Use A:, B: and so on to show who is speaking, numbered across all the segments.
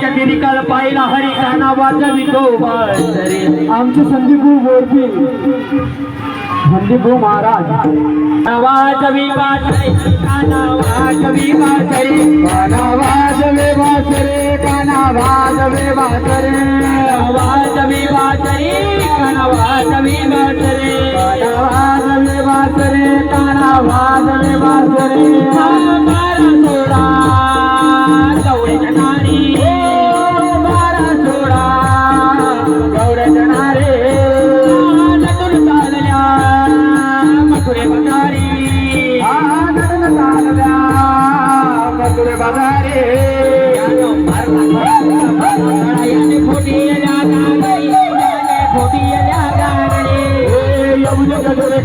A: काळ्याच्या तिरिकाल पाहिला हरी काना वाजवितो बासरे
B: आमचे संदीपू गोरपी संदीपू महाराज।
A: वाजवी बासरे काना वाजवी बासरे
B: काना वाजवे बासरे काना वाजवे बासरे
A: वाजवी बासरे काना वाजवी बासरे फोटी फोटी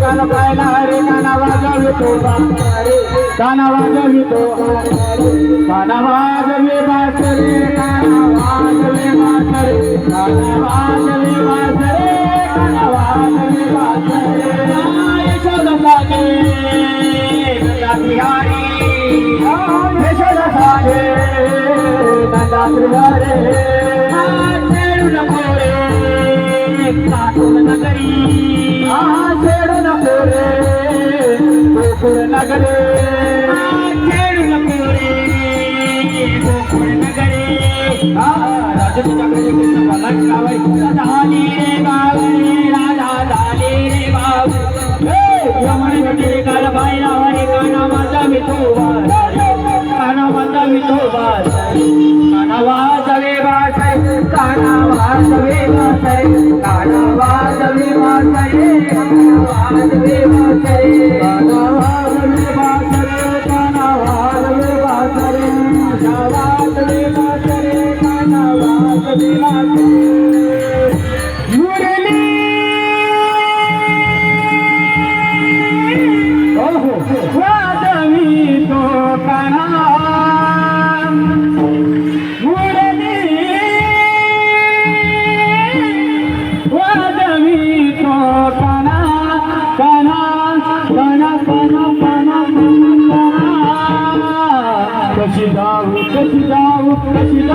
B: कान पायला रे तो बासरे काना वाजवी तो काना वाजवे बासरे, काना वाजवे बासरे। काना वाजवे बासरे, काना
A: राजा झाली रे बावरी. मिठो बात काना वासवे बात बात काना वासवे बात बात है बात है। काना
B: वासवे बात है काना बात है
A: काना वासवे দাও বেশি দাও বেশি